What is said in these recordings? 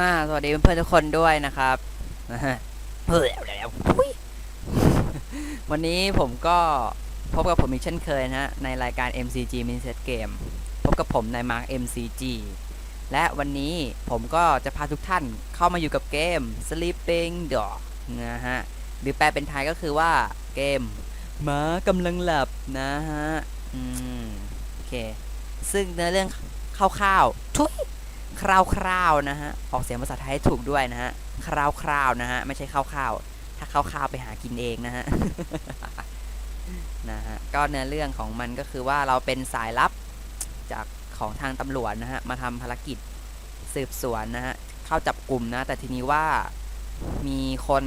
อ่าสวัสดีเพื่อนๆทุกคนด้วยนะครับเฮ้ยแล้วุยวันนี้ผมก็พบกับผมอีกเช่นเคยนะฮะในรายการ MCG Mini Set Game พบกับผมในมาร์ค MCG และวันนี้ผมก็จะพาทุกท่านเข้ามาอยู่กับเกม Sleeping Dog นะฮะหรือแปลเป็นไทยก็คือว่าเกมหมากำลังหลับนะฮะ อืม โอเค ซึ่งเนื้อเรื่องคร่าวๆทุย คร่าวๆนะฮะ ออกเสียงภาษาไทยให้ถูกด้วยนะฮะ คร่าวๆนะฮะ ไม่ใช่ข้าวๆ ถ้าข้าวๆไปหากินเองนะฮะ นะฮะ ก็เนื้อเรื่องของมันก็คือว่าเราเป็นสายลับจากของทางตำรวจนะฮะ มาทำภารกิจสืบสวนนะฮะ เข้าจับกลุ่มนะ แต่ทีนี้ว่ามีคน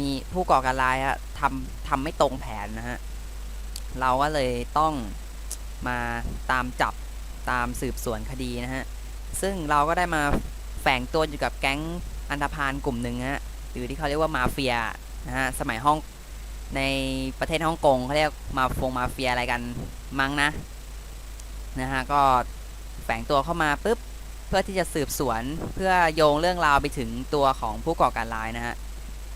มีผู้ก่อการร้ายฮะทำทำไม่ตรงแผนนะฮะ เราก็เลยต้องมาตามจับตามสืบสวนคดีนะฮะ ซึ่งเราก็ได้มาแฝงตัวอยู่กับแก๊งอันธพาลกลุ่มหนึ่งฮะหรือที่เขาเรียกว่ามาเฟียนะฮะสมัยห้องในประเทศฮ่องกงเขาเรียกมาฟงมาเฟียอะไรกันมั้งนะนะฮะก็แฝงตัวเข้ามาปุ๊บเพื่อที่จะสืบสวนเพื่อโยงเรื่องราวไปถึงตัวของผู้ก่อการร้ายนะฮะ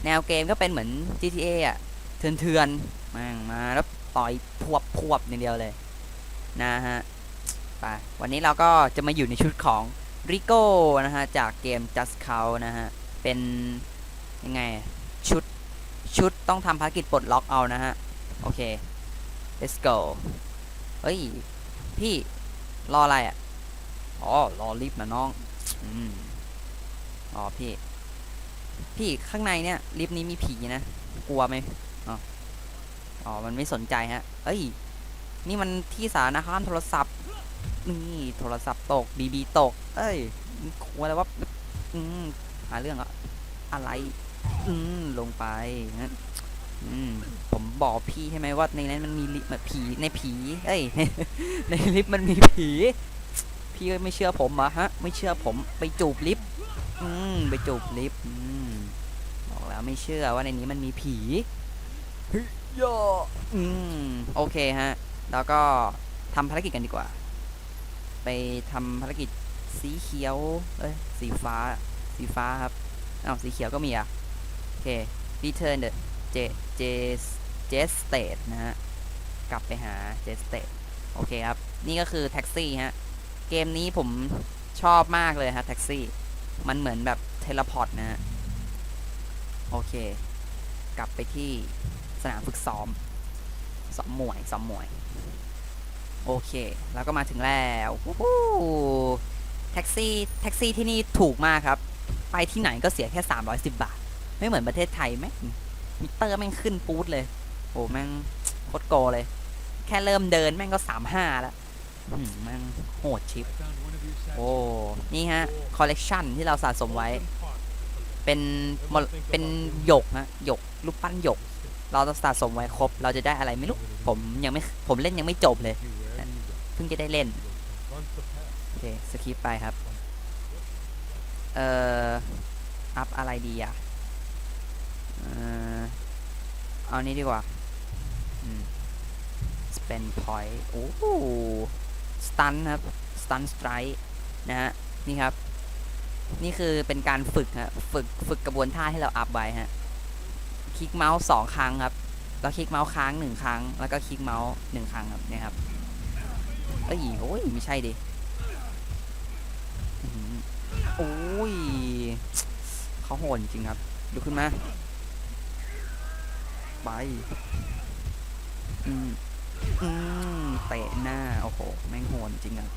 แนวเกมก็เป็นเหมือน GTA อะเถื่อนๆมามาแล้วต่อยพวบพวบอย่างเดียวเลยนะฮะ ไป วันนี้เราก็จะมาอยู่ในชุดของริโก้นะฮะ จากเกม Just Cause นะฮะ เป็นยังไง ชุด ชุดต้องทำภารกิจปลดล็อกเอานะฮะ โอเค let's go เฮ้ย พี่รออะไรอะ อ๋อ รอลิฟต์นะน้อง อืมอ๋อพี่ พี่ข้างในเนี่ย ลิฟต์นี้มีผีนะ กลัวไหมอ๋ออ๋อมันไม่สนใจฮะ เอ้ย นี่มันที่สาธารณะห้ามโทรศัพท์ นี่โทรศัพท์ตกบีบีตก เอ้ยกลัวอะไรวะอืมหาเรื่องอะอะไร อืมลงไปนะอืมผมบอกพี่ใช่ไหมว่าในนั้นมันมีลิฟต์แบบผีในผี เอ้ย ในลิฟต์มันมีผี พี่ไม่เชื่อผมอะฮะ ไม่เชื่อผมไปจูบลิฟต์อืมไปจูบลิฟต์อืมบอกแล้วไม่เชื่อว่าในนี้มันมีผีเฮ้ยโยอืมโอเคฮะ แล้วก็ทำภารกิจกันดีกว่า ไปทำภารกิจสีเขียว เอ้ย สีฟ้า สีฟ้าครับ อ้าว สีเขียวก็มีอะ โอเค return the j j j state นะฮะ กลับไปหา j state โอเคครับ นี่ก็คือแท็กซี่ฮะ เกมนี้ผมชอบมากเลยฮะแท็กซี่ มันเหมือนแบบเทเลพอร์ตนะฮะ โอเค กลับไปที่สนามฝึกซ้อมซ้อมมวยซ้อมมวย โอเค แล้วก็มาถึงแล้วฮู้แท็กซี่แท็กซี่ที่นี่ถูกมากครับ ไปที่ไหนก็เสียแค่ 310 บาท ไม่เหมือนประเทศไทยแม่งมิเตอร์แม่งขึ้นปูดเลย โอ้แม่งโคตรโกเลย แค่เริ่มเดินแม่งก็ 35 แล้วแม่งโหดชิป โอ้ นี่ฮะ คอลเลกชันที่เราสะสมไว้ เป็นมรเป็นหยกนะหยกรูปปั้นหยก เราต้องสะสมไว้ครบ เราจะได้อะไรไม่รู้ ผมยังไม่ ผมเล่นยังไม่จบเลย พิ่งจะได้เล่น โอเค สคิปไปครับ เอ่อ อัพอะไรดีอะ เอ่อ เอานี้ดีกว่าอืม spend point โอ้โห stun ครับ stun strike นะฮะ นี่ครับ นี่คือเป็นการฝึกฮะ ฝึก ฝึกกระบวนท่าที่เราอัพไว้ฮะ คลิกเมาส์สองครั้งครับ แล้วคลิกเมาส์ค้างหนึ่งครั้ง แล้วก็คลิกเมาส์หนึ่งครั้งครับนี่ครับ อ้ยโอ้ยไม่ใช่ดิโอ้ยเขาโหดจริงครับดูขึ้นมา ไป อืมอืมเตะหน้า โอ้โห แม่งโหดจริงครับ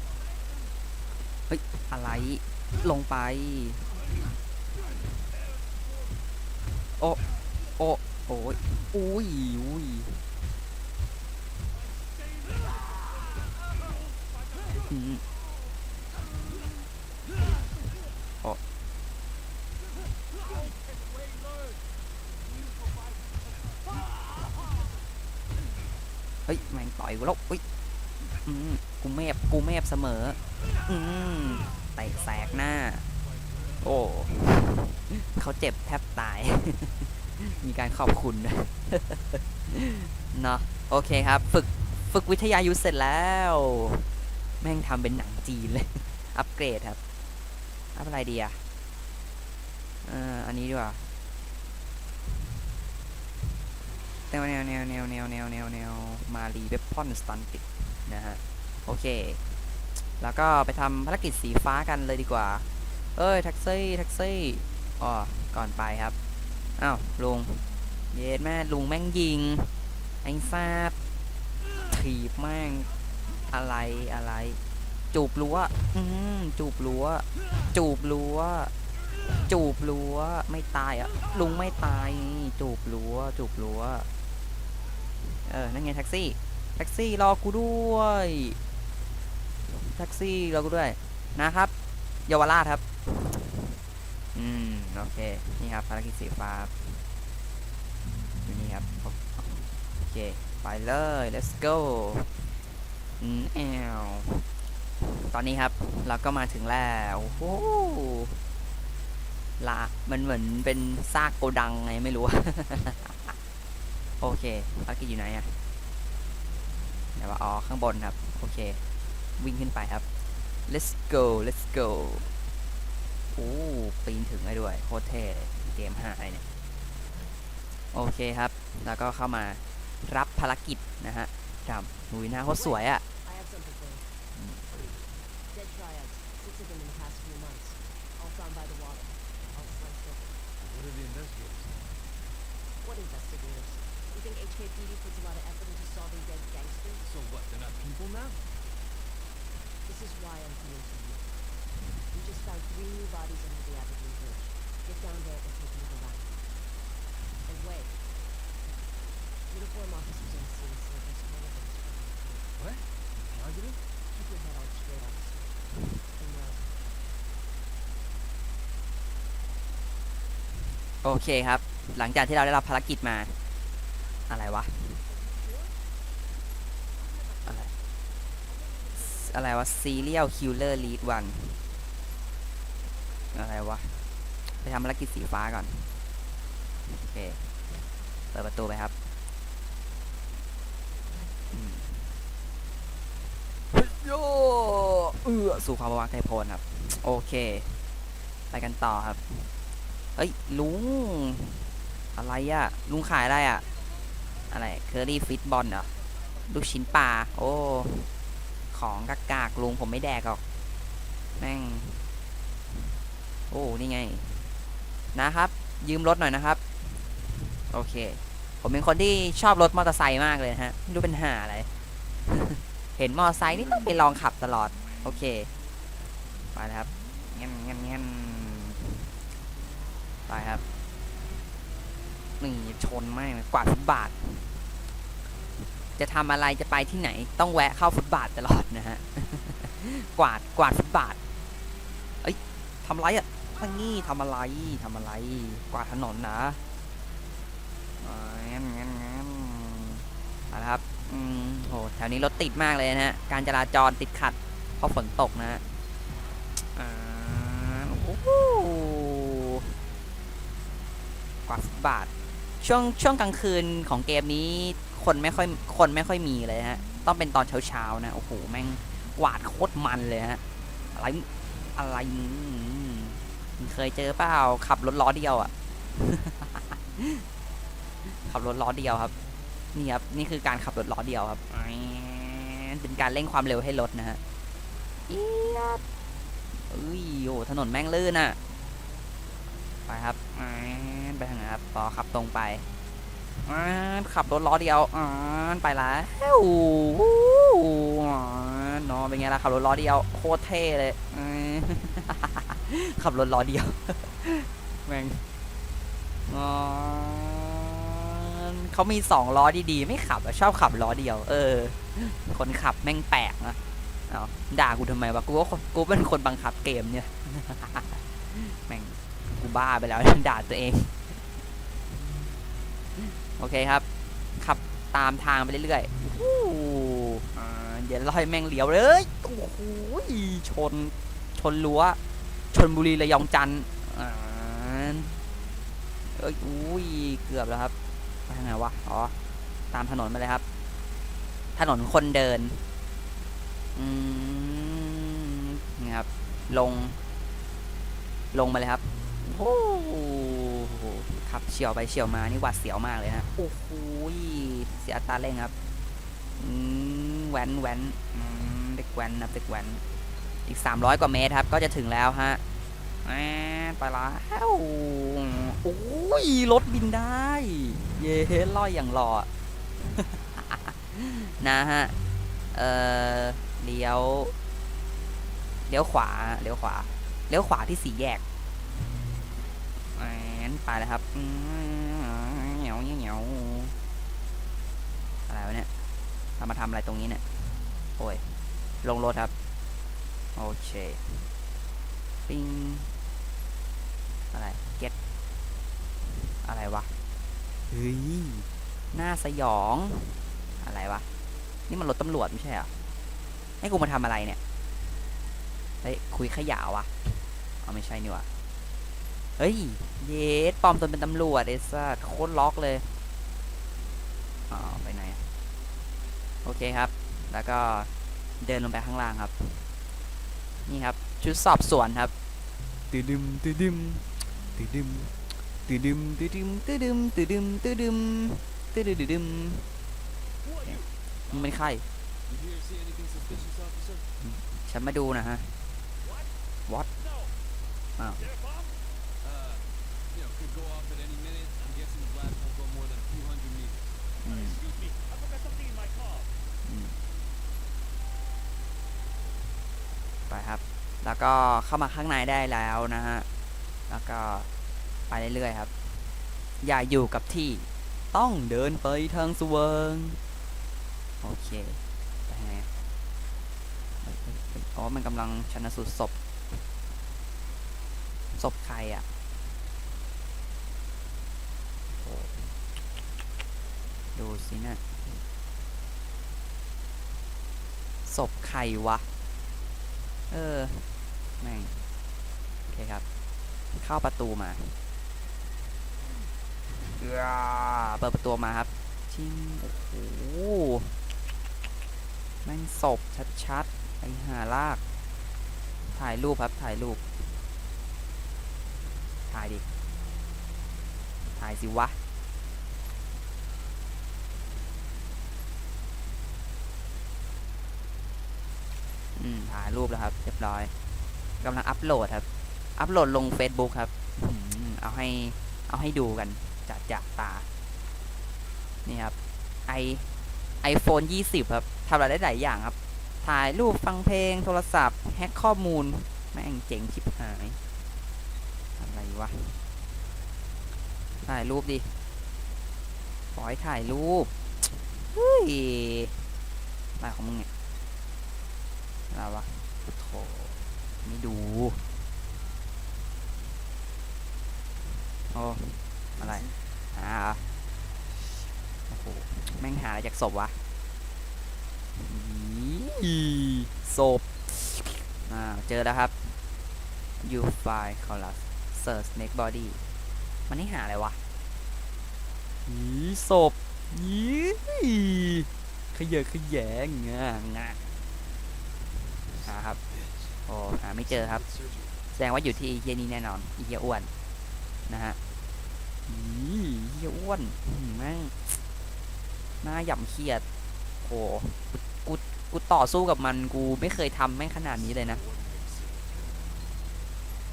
เฮ้ย อะไร ลงไป โอ้ โอ้ โอ้ยอุ้ยอุ้ย เฮ้ย แม่งต่อยกูแล้วอุ้ยอืมกูเมฟกูเมฟเสมอ อืมเตะแสกหน้า โอ้เขาเจ็บแทบตาย มีการขอบคุณด้วยเนาะโอเคครับ ฝึกฝึกวิทยายุทธเสร็จแล้ว แม่งทำเป็นหนังจีนเลย อัปเกรดครับ อัพอะไรดีอะเอ่ออันนี้ดีกว่าแนวแนวแนวแนวแนวแนวแนวแนวมารีเวปพอนสตันตินะฮะ โอเค แล้วก็ไปทำภารกิจสีฟ้ากันเลยดีกว่า เอ้ย แท็กซี่แท็กซี่อ๋อก่อนไปครับ อ้าวลุง เย็ดแม่ลุงแม่งยิง ไอ้ซาดถีบแม่ง อะไรอะไร จูบรั้วอืมจูบรั้ว จูบรั้ว จูบรั้ว ไม่ตายอะ ลุงไม่ตาย จูบรั้ว จูบรั้ว เออ นั่นไงแท็กซี่ แท็กซี่รอกูด้วย แท็กซี่รอกูด้วย นะครับ เยาวราชครับ อืม โอเค นี่ครับภารกิจสีฟ้ารับอยู่นี่ครับ โอเค ไปเลย let's go แอวตอนนี้ครับ เราก็มาถึงแล้วโอ้ลามันเหมือนเป็นซากโกดังไงไม่รู้ โอเคภารกิจอยู่ไหนอะไหนว่าอ๋อข้างบนครับ โอเค วิ่งขึ้นไปครับ let's go let's go โอ้ปีนถึงได้ด้วย โคตรเท่เกมหาอะไรเนี่ย โอเคครับ แล้วก็เข้ามารับภารกิจนะฮะจำหุยหน้าโคตรสวยอะ่ะ Found by the water. All sliced open. What did the investigators? What investigators? You think HKPD puts a lot of effort into solving dead gangsters? So what, they're not people now? This is why I'm coming to you. We just found three new bodies under the Aberdeen Bridge. Get down there and take a look around. And wait. Uniform officers on scene say there's one of them is from the What? Positive? Keep your head on straight, officer. โอเคครับ หลังจากที่เราได้รับภารกิจมา อะไรวะ อะไร อะไรวะ serial killer lead one อะไรวะ ไปทำภารกิจสีฟ้าก่อน โอเค เปิดประตูไปครับฮ้ยโย เอื้อสู่ความประวางใจโพลครับ โอเค ไปกันต่อครับ เฮ้ยลุง อะไรอะลุงขายอะไรอะอะไรเคอรี่ฟิตบอลเหรอลูกชิ้นปลาโอ้ ของกากากๆลุงผมไม่แดกหรอก แม่ง โอ้ นี่ไง นะครับ ยืมรถหน่อยนะครับ โอเค ผมเป็นคนที่ชอบรถมอเตอร์ไซค์มากเลยฮะไม่รู้เป็นหาอะไร เห็นมอเตอร์ไซค์นี่ต้องไปลองขับตลอด โอเคไปแล้วครับเงี้ยเงี้ยเงี้ย ไปครับนี่ชนไม่กวาดฟุตบาท จะทำอะไรจะไปที่ไหน ต้องแวะเข้าฟุตบาทตลอดนะฮะ กวาดกวาดฟุตบาท เอ้ยทำไรอะทางนี้ทำอะไรทำอะไร กวาดถนนนะอ่างั้นงั้นงั้นเอาละครับอืมโหแถวนี้รถติดมากเลยนะฮะ การจราจรติดขัด เพราะฝนตกนะฮะอ่าโอ้ วาดฟุตบาท ช่วงช่วงกลางคืนของเกมนี้คนไม่ค่อยคนไม่ค่อยมีเลยฮะ ต้องเป็นตอนเช้าๆนะ โอ้โห แม่งกวาดโคตรมันเลยฮะ อะไรอะไรเคยเจอเปล่าขับรถล้อเดียวอะ่ะ ขับรถล้อเดียวครับ นี่ครับ นี่คือการขับรถล้อเดียวครับ เป็นการเร่งความเร็วให้รถนะฮะอี๊ยดเอ้ยโอ้ถนนแม่งลื่นอะ่ะ ไปครับ ไปทางไหนครับต่อขับตรงไปอขับรถล้อเดียวอนไปแล้วแอนเนอเป็นไงล่ะขับรถล้อเดียวโคตรเท่เลยขับรถล้อเดียวแม่งเขามีสองล้อดีๆ ไม่ขับอะชอบขับล้อเดียว เออ คนขับแม่งแปลกนะเอาด่ากูทำไมวะกูว่ากูเป็นคนบังคับเกมเนี่ยแม่งกูบ้าไปแล้วด่าตัวเอง โอเคครับ ขับตามทางไปเรื่อยๆเดี๋ยวเราให้แม่งเหลียวเลยโอ้โหชน ชนรั้ว ชนบุรีระยองจันทร์เอ้ยอุ้ย เกือบแล้วครับไปทางไหนวะ อ๋อ ตามถนนมาเลยครับ ถนนคนเดิน อืมนี่ครับ ลง ลงมาเลยครับ โอ้โห ขับเฉียวไปเฉียวมานี่หวาดเสียวมากเลยนะโอ้โหเสียตาเร่งครับอืมแว้นแว้นเด็กแว้นนะเด็กแว้นอีก 300 กว่าเมตรครับ ก็จะถึงแล้วฮะไปแล้วโอ้ยรถบินได้ เย้ลอยอย่างหล่อนะฮะ เออเลี้ยว เลี้ยวขวา เลี้ยวขวา เลี้ยวขวาที่สี่แยก ไปแล้วครับเหนียวเหนียวอะไรวะเนี่ยเรามาทำอะไรตรงนี้เนี่ย โอ้ย ลงรถครับ โอเค ปิ้ง อะไร เก็ต อะไรวะ เฮ้ย หน้าสยอง อะไรวะ นี่มันรถตำรวจไม่ใช่เหรอ ให้กูมาทำอะไรเนี่ย เฮ้ย คุยขยะวะเอาไม่ใช่นี่วะ เฮ้ย เยสปลอมตนเป็นตำรวจไอ้สัสโคตรล็อกเลยอ๋อไปไหนอะโอเคครับ แล้วก็เดินลงไปข้างล่างครับ นี่ครับ ชุดสอบสวนครับตืดดึมตืดดึมตืดดึมตืดดึมตืดดึมตืดดึมตืดดึมตืดดึมตืดดึมตืดดึม Who are you? มึงเป็นใคร You here see anything suspicious, officer? ฉันมาดูนะฮะ What? What? No. Oh. Is there a bomb? Uh, you know, could go off at any minute. I'm guessing the blast won't go more than a few hundred meters. อืม Excuse me, I forgot something in my car. ไปครับ แล้วก็เข้ามาข้างในได้แล้วนะฮะ แล้วก็ไปเรื่อยๆครับ อย่าอยู่กับที่ ต้องเดินไปทางสว่างโอเคไปทางไหนอะเฮ้ยเฮ้ยเฮ้ยอ๋อ มันกำลังชนะสูตรศพ ศพใครอะโอ้ดู สินะศพใครวะ เออ แม่ง โอเคครับ เข้าประตูมาเอื้อเปิดประตูมาครับ ชิงโอ้โห แม่งศพชัดๆไปหาลาก ถ่ายรูปครับ ถ่ายรูป ถ่ายดิ ถ่ายสิวะ อืมถ่ายรูปแล้วครับเรียบร้อยกำลังอัปโหลดครับ อัปโหลดลง Facebook ครับอเอาให้เอาให้ดูกันจะจะตา นี่ครับไอ iPhone 20ครับทำอะไรได้หลายอย่างครับ ถ่ายรูปฟังเพลงโทรศัพท์ แฮ็กข้อมูล แม่งเจ๋งชิบหาย อะไรวะ ถ่ายรูปดิปล่อยถ่ายรูปเฮ้ยอะไรของมึงเนี่ย อะไรวะโถไม่ดู โอ้ อะไรหาโอ้โห แม่งหาอะไรจากศพวะอีศพอ่า เจอแล้วครับ you find colors search snake body มันนี่หาอะไรวะอีศพยี่ขยะขยงงางา ครับ โอ้หาไม่เจอครับ แสดงว่าอยู่ที่เฮียนี้แน่นอนเฮียอ้วน นะฮะเฮียอ้วนหือแม่งหน้าหย่ำเครียดโหกูกูต่อสู้กับมันกูไม่เคยทำแม่งขนาดนี้เลยนะ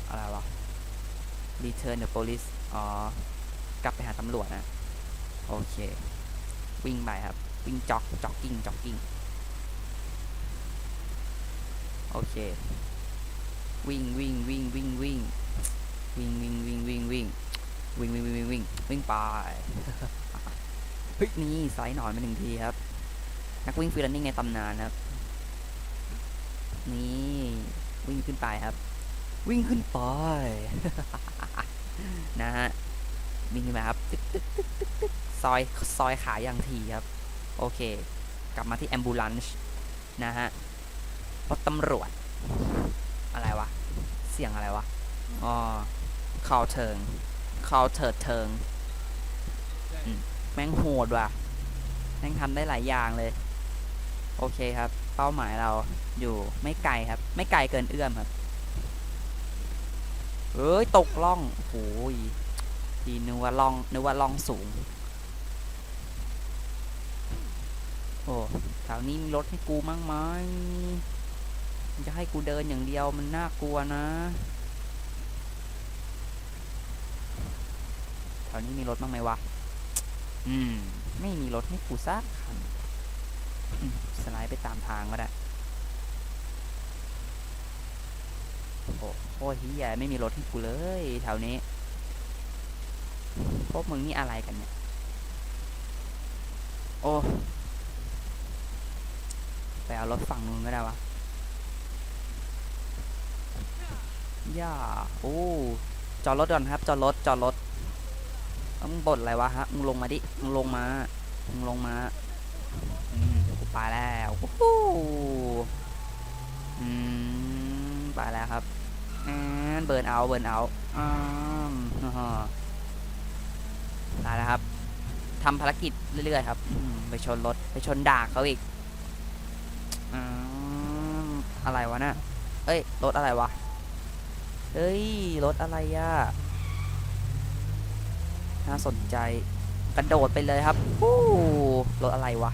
อะไรวะ return the police อ๋อ กลับไปหาตำรวจนะ โอเค วิ่งไปครับ วิ่งจ็อกจ็อกกิ้งจ็อกกิ้ง โอเค วิ่งวิ่งวิ่งวิ่งวิ่งวิ่งวิ่งวิ่งวิ่งวิ่งวิ่งวิ่งวิ่งวิ่งวิ่งวิ่งไปเฮ้ยนี่ไซส์หนอนมาหนึ่งทีครับ นักวิ่งฟรีแลนนิ่งในตำนานครับ นี่วิ่งขึ้นไปครับ วิ่งขึ้นไปนะฮะวิ่งขึ้นมาครับตึ๊กตึ๊กตึ๊กตึ๊กตึ๊กซอยซอยขาอย่างทีครับ โอเค กลับมาที่แอมบูลันช์นะฮะ รถตำรวจ อะไรวะ เสียงอะไรวะ อ๋อคาวเทิงคาวเถิดเทิง แม่งโหดว่ะ แม่งทำได้หลายอย่างเลย โอเคครับ เป้าหมายเราอยู่ไม่ไกลครับ ไม่ไกลเกินเอื้อมครับ เอ้ย ตกล่องโอ้ยดีนึกว่าล่องนึกว่าล่องสูง โอ้แถวนี้มีรถให้กูมั้งไหม จะให้กูเดินอย่างเดียวมันน่ากลัวนะแถวนี้มีรถบ้างไหมวะ อืม ไม่มีรถให้กูสักคันสไลด์ไปตามทางก็ได้โอ้โหโคตรเฮียไม่มีรถให้กูเลยแถวนี้ พวกมึงนี่อะไรกันเนี่ย โอ้ ไปเอารถฝั่งนู้นก็ได้วะ ย่าโอ้จอดรถก่อนครับจอดรถจอดรถมึงบ่นอะไรวะฮะมึงลงมาดิมึงลงมามึงลงมาอืมกูไปแล้วโอ้โหอืมไปแล้วครับอ่าเบิร์นเอาเบิร์นเอาอ่าฮ่าฮ่าได้แล้วครับทำภารกิจเรื่อยๆครับอืมไปชนรถไปชนดากเขาอีกอืมอะไรวะน่ะเอ้ย รถอะไรวะ เฮ้ย รถอะไรอะน่าสนใจ กระโดดไปเลยครับวู้รถอะไรวะ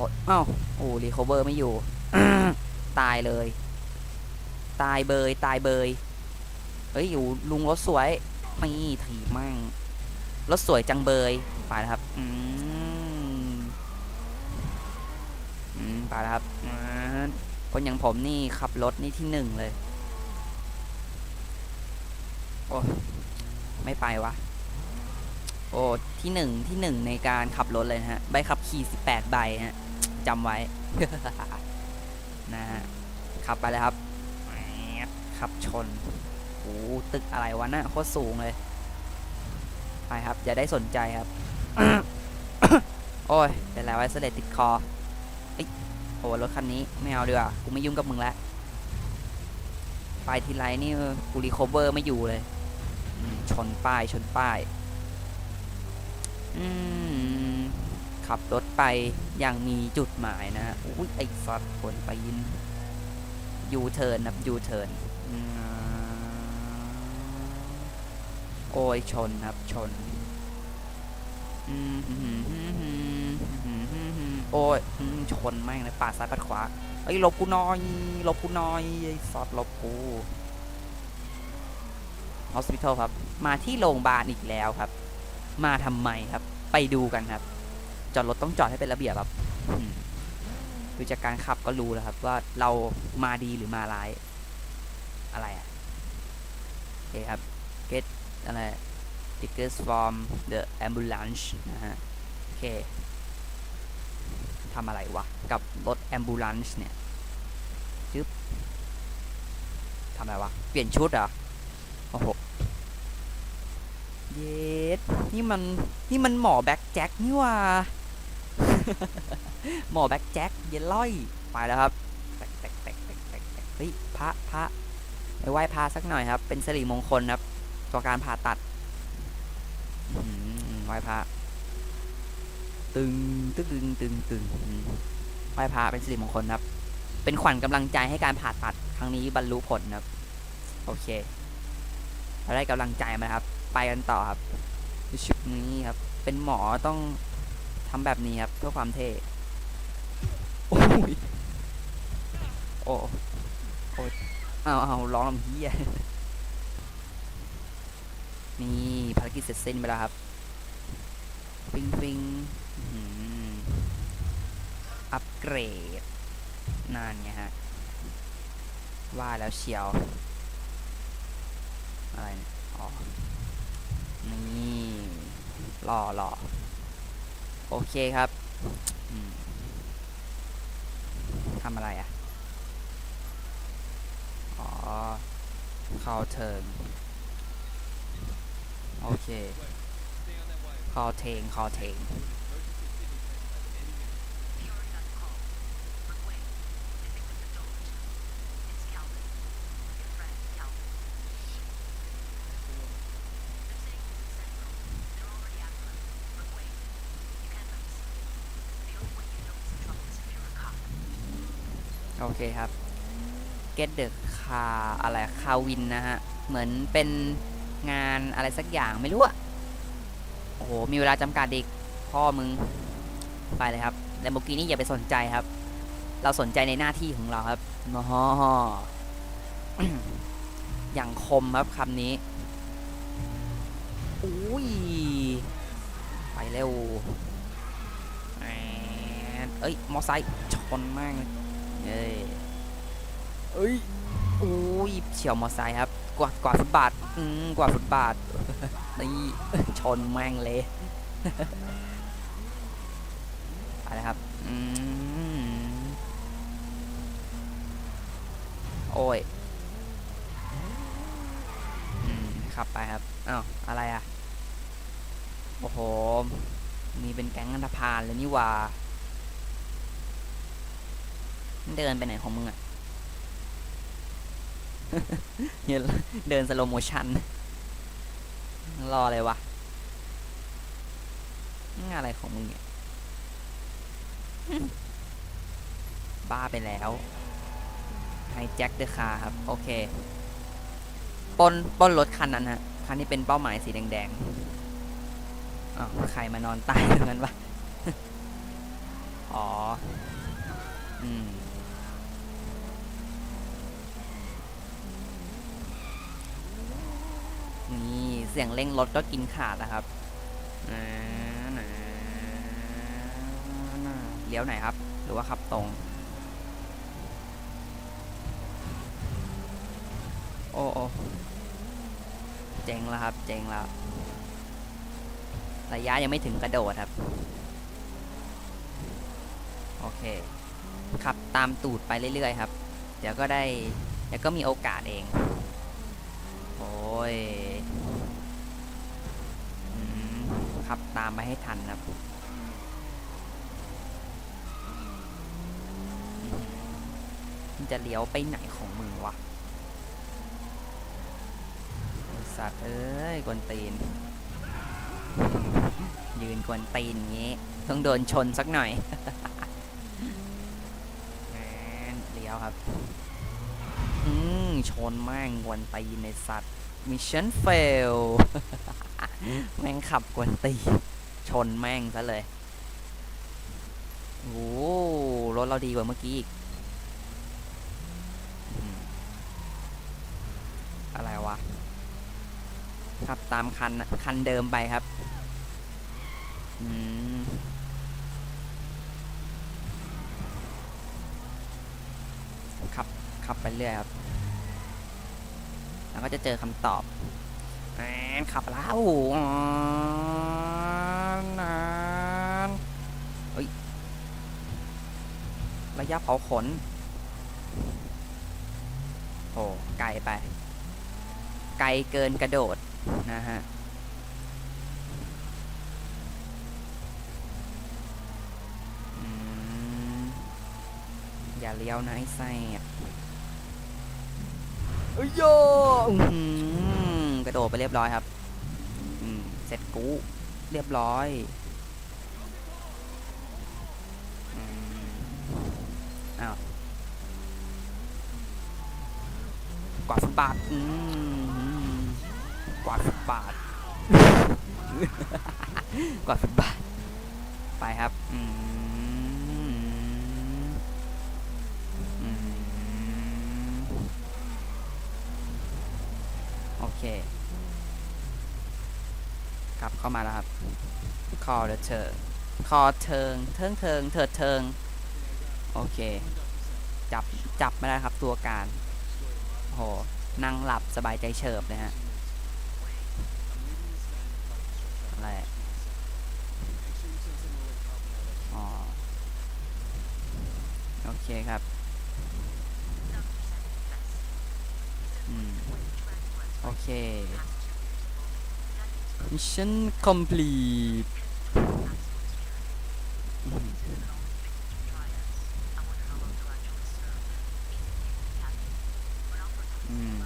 รถอ้าโอ้รีคอเวอร์ไม่อยู่ ตายเลย ตายเบย ตายเบย เฮ้ย อยู่ลุงรถสวย ไม่ถีบมั่ง รถสวยจังเบย ไปแล้วครับ อืม อืม ไปแล้วครับ คนอย่างผมนี่ขับรถนี่ที่หนึ่งเลย โอ้ไม่ไปวะ โอ้ที่หนึ่งที่หนึ่งในการขับรถเลยนะฮะ ใบขับขี่18ใบฮะจำไว้ นะฮะ ขับไปเลยครับ ขับชนโอ้ตึกอะไรวะน่ะโคตรสูงเลย ไปครับ อย่าได้สนใจครับ โอ้ย เป็นไรไว้เสด็จติดคอ อ้ยโอ้รถคันนี้ไม่เอาดีกว่ากูไม่ยุ่งกับมึงแล้วไปทีไรนี่กูรีคอเวอร์ไม่อยู่เลยชนป้ายชนป้ายขับรถไปอย่างมีจุดหมายนะฮะอุ้ยไอ้สัตว์คนไปยินยูเทิร์นนะยูเทิร์นโอ้ยชนครับชน โอ้ยชนแม่งเลยปาดซ้ายปาดขวาเอ้หลบกูน่อยหลบกูน่อยไอ้สัตว์หลบกูฮอสพิทอลครับ มาที่โรงพยาบาลอีกแล้วครับ มาทำไมครับ ไปดูกันครับ จอดรถต้องจอดให้เป็นระเบียบครับดูจากการขับก็รู้แล้วครับ ว่าเรามาดีหรือมาร้าย อะไรอะโอเคครับ get อะไร tickets from the ambulance นะฮะ โอเคทำอะไรวะ กับรถ ambulance เนี่ยจึ๊บทำอะไรวะ เปลี่ยนชุดเหรอโอ้โห เยสนี่มัน นี่มันหมอแบ็กแจ็คนี่ว่า หมอแบ็กแจ็คเยลล่อย ไปแล้วครับแตกแตกแตกแตกแตกเฮ้ยพระพระไปไหว้พระสักหน่อยครับ เป็นสิริมงคลครับ ต่อการผ่าตัด ไหว้พระตึงตึงตึงตึงตึงไหว้พระเป็นสิริมงคลครับ เป็นขวัญกำลังใจให้การผ่าตัดครั้งนี้บรรลุผลครับ โอเคเราได้กำลังใจมาครับ ไปกันต่อครับชุดนี้ครับ เป็นหมอต้องทำแบบนี้ครับ เพื่อความเท่โอ้ยโอ้โอ้เอาเอาร้องลำเฮีย นี่ภารกิจเสร็จสิ้นไปแล้วครับ ปิงปิงอัปเกรด นานไงฮะ ว่าแล้วเชียว อะไรนี่ยอ๋อ นี่อรอโอเคครับทำอะไรอะ อ๋อ เข้าเทิร์น โอเค คอเทง คอเทง โอเคครับ get the car อะไรคาวินนะฮะ เหมือนเป็น งานอะไรสักอย่างไม่รู้อะโอ้โห มีเวลาจำกัดอีกพ่อมึง ไปเลยครับ l ลมโบกินี่อย่าไปสนใจครับ เราสนใจในหน้าที่ของเราครับมออย่างคมครับคำนี้อุ้ย ไปเร็วเอ้ย มอไซค์ชนมากเลยเอ้ยเอ้ยอุ้ยเฉียวมอไซค์ครับ กวาดกวาดฟุตบาทอืมกวาดฟุตบาทนี่ชนแม่งเลยไปเลยครับอืมโอ้ยอืมขับไปครับอ้าวอะไรอะโอ้โหมีเป็นแก๊งอันธพาลเลยนี่ว่าเดินไปไหนของมึงอะ เดินสโลโมชันรอเลยวะนี่อะไรของมึงเนี่ย บ้าไปแล้วไฮแจ็คเดอะคาร์ครับ โอเคป้นป้นรถคันนั้นฮะ คันที่เป็นเป้าหมายสีแดงๆอ้าวใครมานอนตายตรงนั้นวะ อ๋อ อืม นี่เสียงเร่งรถก็กินขาดนะครับเลี้ยวไหนครับ หรือว่าขับตรง โอ้โอ้เจ๋งแล้วครับ เจ๋งแล้ว ระยะยังไม่ถึงกระโดดครับ โอเค ขับตามตูดไปเรื่อยๆครับ เดี๋ยวก็ได้ เดี๋ยวก็มีโอกาสเอง โอ้ยอืม ขับตามไปให้ทันครับมันจะเลี้ยวไปไหนของมึงวะสัตว์เอ้ยกวนตีน ยืนกวนตีนอย่างงี้ ต้องโดนชนสักหน่อยแหมเลี้ยวครับ อืมชนแม่งกวนตีนในสัตว์มิชชั่นเฟล แม่งขับกวนตี ชนแม่งซะเลย โอ้รถเราดีกว่าเมื่อกี้อีก อะไรวะ ขับตามคัน คันเดิมไปครับ อืมขับ ขับไปเรื่อยครับ แล้วก็จะเจอคำตอบ แอนขับแล้วนานเฮ้ย ระยะเผาขน โอ้ไกลไป ไกลเกินกระโดด นะฮะอย่าเลี้ยวนะไอ้ไส้อะเอ้ยโย โดดไปเรียบร้อยครับอืมเสร็จกูเรียบร้อยอ้าวกวาดฟุตบาทอืมกวาดฟุตบาทกวาดฟุตบาทไปครับอืมอืมโอเค เข้ามาแล้วครับคอเดเชิงคอเทิงเทิงเทิงเถิดเทิงโอเค จับ จับไม่ได้ครับตัวการโหนั่งหลับสบายใจเฉิบเลยฮะ อะไรอ๋อโอเคครับ อืม โอเค Mission complete อืมอืม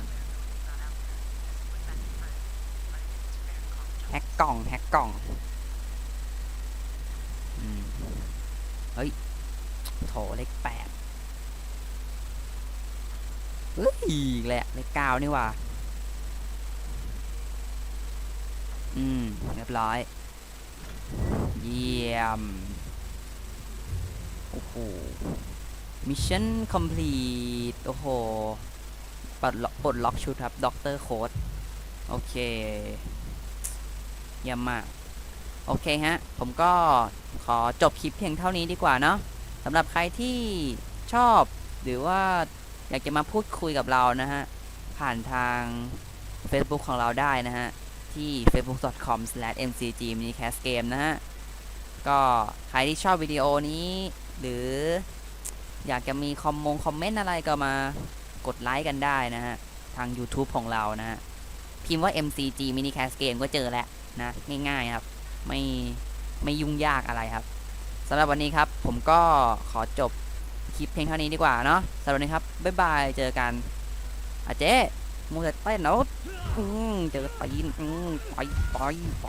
แฮกกล่องแฮกกล่องอืมเฮ้ย โถเลขแปดเฮ้ยอีกแหละเลขเก้านี่หว่า อืม เรีย บร้อย เยี่ยม โอ้โห มิชชั่นคอมพลีทโอ้โหปลดล็อกปลดล็อกชุดครับด็อกเตอร์โค้ดโอเคเยี่ยมมาก โอเคฮะ ผมก็ขอจบคลิปเพียงเท่านี้ดีกว่าเนาะสำหรับใครที่ชอบหรือว่าอยากจะมาพูดคุยกับเรานะฮะ ผ่านทาง Facebook ของเราได้นะฮะ ที่ facebook.com/mcgminicastgame นะฮะ ก็ใครที่ชอบวิดีโอนี้ หรืออยากจะมีคอมมงคอมเมนต์อะไรก็มากดไลค์กันได้นะฮะ ทาง YouTube ของเรานะฮะ พิมพ์ว่า MCG Minicast Game ก็เจอแล้วนะ ง่ายๆครับ ไม่ไม่ยุ่งยากอะไรครับสำหรับวันนี้ครับ ผมก็ขอจบคลิปเพียงเท่านี้ดีกว่าเนาะสำหรับวันนี้ครับ บ๊ายบาย เจอกันอาเจ๊ มูแต่เต้นเนาะอืมเจอตีนอืมไปไปไป